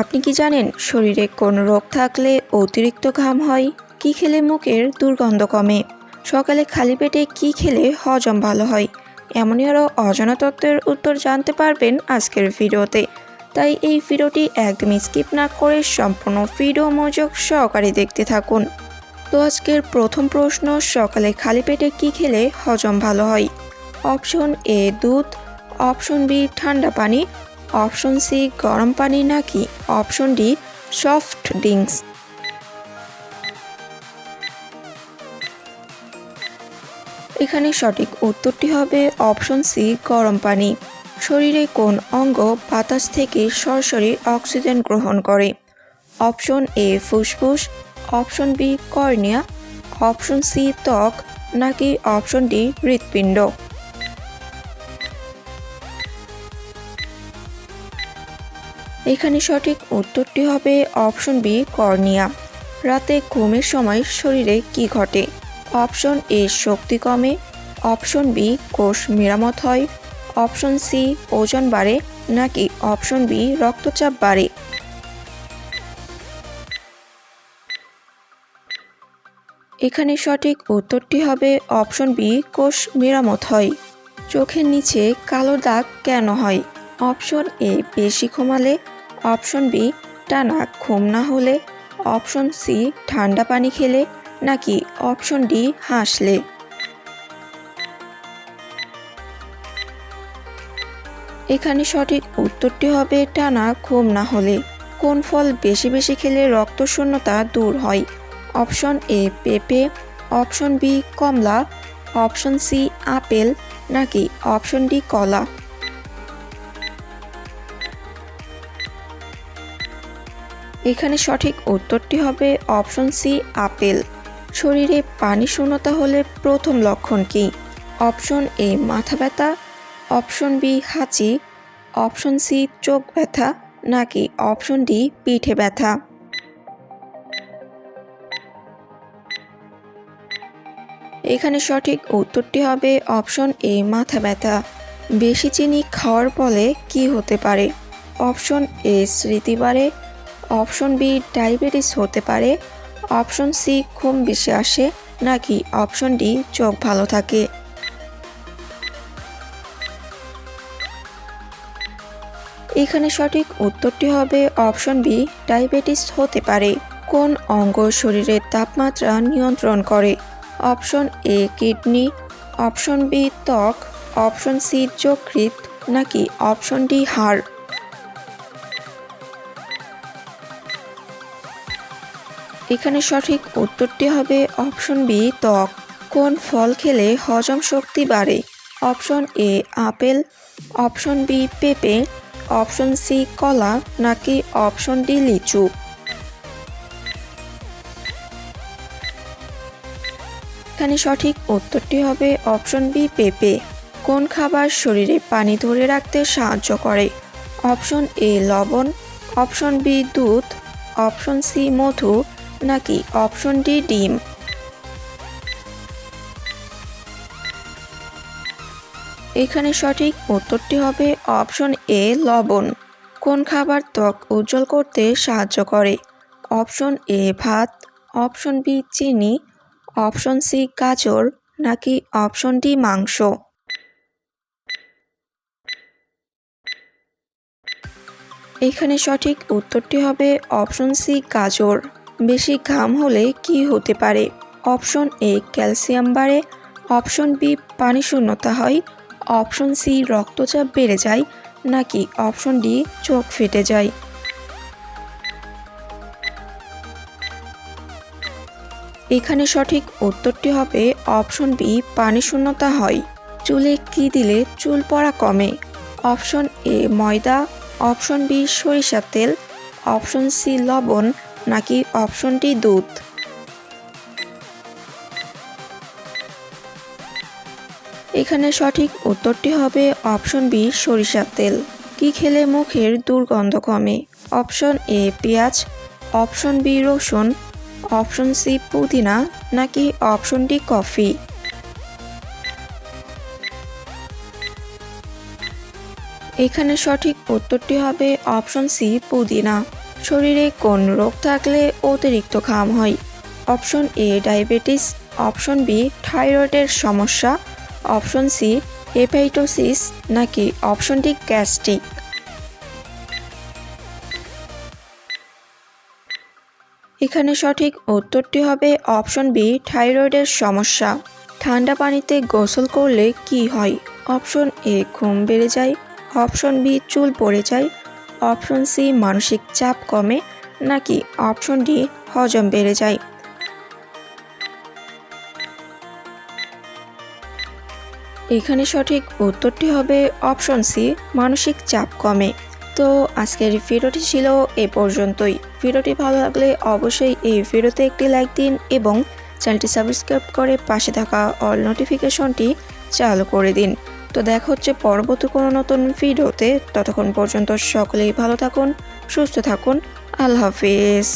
আপনি কি জানেন, শরীরে কোন রোগ থাকলে অতিরিক্ত ঘাম হয়? কি খেলে মুখের দুর্গন্ধ কমে? সকালে খালি পেটে কি খেলে হজম ভালো হয়? এমনই আরও অজানা তত্ত্বের উত্তর জানতে পারবেন আজকের ভিডিওতে। তাই এই ভিডিওটি একদমই স্কিপ না করে সম্পূর্ণ ভিডিও মনোযোগ সহকারে দেখতে থাকুন। তো আজকের প্রথম প্রশ্ন, সকালে খালি পেটে কি খেলে হজম ভালো হয়? অপশন এ, দুধ। অপশন বি, ঠান্ডা পানি। অপশন সি, গরম পানি নাকি? Option D, soft drinks. এখানে সঠিক উত্তরটি হবে অপশন সি, গরম পানি। শরীরে কোন অঙ্গ বাতাস থেকে সরাসরি অক্সিজেন গ্রহণ করে? অপশন এ, ফুসফুস। Option B, cornea. Option C, ত্বক। নাকি অপশন ডি, হৃৎপিণ্ড? এখানে সঠিক উত্তরটি হবে অপশন বি, কর্নিয়া। রাতে ঘুমের সময় শরীরে কি ঘটে? অপশন এ, শক্তি কমে। অপশন বি, কোষ মেরামত হয়। অপশন সি, ওজন বাড়ে, নাকি অপশন বি, রক্তচাপ বাড়ে? এখানে সঠিক উত্তরটি হবে অপশন বি, কোষ মেরামত হয়। চোখের নিচে কালো দাগ কেন হয়? অপশন এ, বেশি ঘুমালে। অপশন বি, টানা ঘুম না হলে, অপশন সি, ঠান্ডা পানি খেলে, নাকি অপশন ডি, হাসলে। এখানে সঠিক উত্তরটি হবে টানা ঘুম না হলে। কোন ফল বেশি বেশি খেলে রক্ত শূন্যতা দূর হয়? অপশন এ, পেঁপে। অপশন বি, কমলা। Option C, apple. নাকি অপশন ডি, কলা? এখানে সঠিক উত্তরটি হবে অপশন সি, আপেল। শরীরে পানি শূন্যতা হলে প্রথম লক্ষণ কি? অপশন এ, মাথা ব্যথা। অপশন বি, হাঁচি। অপশন সি, চোখ ব্যথা। নাকি অপশন ডি, পিঠে ব্যথা? এখানে সঠিক উত্তরটি হবে অপশন এ, মাথা ব্যথা। বেশি চিনি খাওয়ার ফলে কি হতে পারে? অপশন এ, স্মৃতি বাড়ে অপশন বি, ডায়াবেটিস হতে পারে। অপশন সি, ঘুম বেশি আসে, নাকি অপশন ডি, চোখ ভালো থাকে? এখানে সঠিক উত্তরটি হবে অপশন বি, ডায়াবেটিস হতে পারে। কোন অঙ্গ শরীরের তাপমাত্রা নিয়ন্ত্রণ করে? Option A, kidney. Option B, ত্বক। অপশন সি যকৃত নাকি অপশন ডি, হাড়? এখানে সঠিক উত্তরটি হবে অপশন বি, ত্বক। কোন ফল খেলে হজম শক্তি বাড়ে? Option A, apple. Option B, পেঁপে। অপশন সি, কলা নাকি অপশন ডি, লিচু? এখানে সঠিক উত্তরটি হবে অপশন বি, পেঁপে। কোন খাবার শরীরে পানি ধরে রাখতে সাহায্য করে? অপশন এ, লবণ। অপশন বি, দুধ। অপশন সি, মধু। নাকি অপশন ডি ডিম? এখানে সঠিক উত্তরটি হবে অপশন এ, লবণ। কোন খাবার ত্বক উজ্জ্বল করতে সাহায্য করে? অপশন এ, ভাত। অপশন বি, চিনি। অপশন সি, গাজর। নাকি অপশন ডি, মাংস? এখানে সঠিক উত্তরটি হবে অপশন সি, গাজর। বেশি ঘাম হলে কি হতে পারে? অপশন এ, ক্যালসিয়াম বাড়ে। অপশন বি, পানি শূন্যতা হয়। অপশন সি, রক্তচাপ বেড়ে যায়। নাকি অপশন ডি, চোখ ফেটে যায়। এখানে সঠিক উত্তরটি হবে অপশন বি, পানি শূন্যতা হয়। চুলে কি দিলে চুল পড়া কমে? অপশন এ, ময়দা। অপশন বি, সরিষার তেল। অপশন সি, লবণ। নাকি অপশনটি দুধ? এখানে সঠিক উত্তরটি হবে অপশন বি, সরিষার তেল। কি খেলে মুখের দুর্গন্ধ কমে? অপশন এ, পেঁয়াজ। অপশন বি, রসুন। অপশন সি, পুদিনা। নাকি অপশন ডি কফি? এখানে সঠিক উত্তরটি হবে অপশন সি, পুদিনা। শরীরে কোন রোগ থাকলে অতিরিক্ত ঘাম হয়? Option A diabetes. Option B থাইরয়েডের সমস্যা। অপশন সি হেপাইটোসিস নাকি অপশন ডি গ্যাস্ট্রিক। এখানে সঠিক উত্তরটি হবে অপশন বি থাইরয়েডের সমস্যা। ঠান্ডা পানিতে গোসল করলে কি হয়? অপশন এ ঘুম বেড়ে যায়। অপশন বি চুল পড়ে যায়। অপশন সি, মানসিক চাপ কমে নাকি অপশন ডি, হজম বেড়ে যায়? এখানে সঠিক উত্তরটি হবে অপশন সি, মানসিক চাপ কমে। তো আজকের ভিডিওটি ছিল এ পর্যন্তই। ভিডিওটি ভালো লাগলে অবশ্যই এই ভিডিওতে একটি লাইক দিন এবং চ্যানেলটি সাবস্ক্রাইব করে পাশে থাকা অল নোটিফিকেশনটি চালু করে দিন। তো দেখা হচ্ছে পরবর্তী কোনো নতুন ভিডিওতে ততক্ষণ পর্যন্ত সকলেই ভালো থাকুন, সুস্থ থাকুন। আল্লাহ হাফিজ।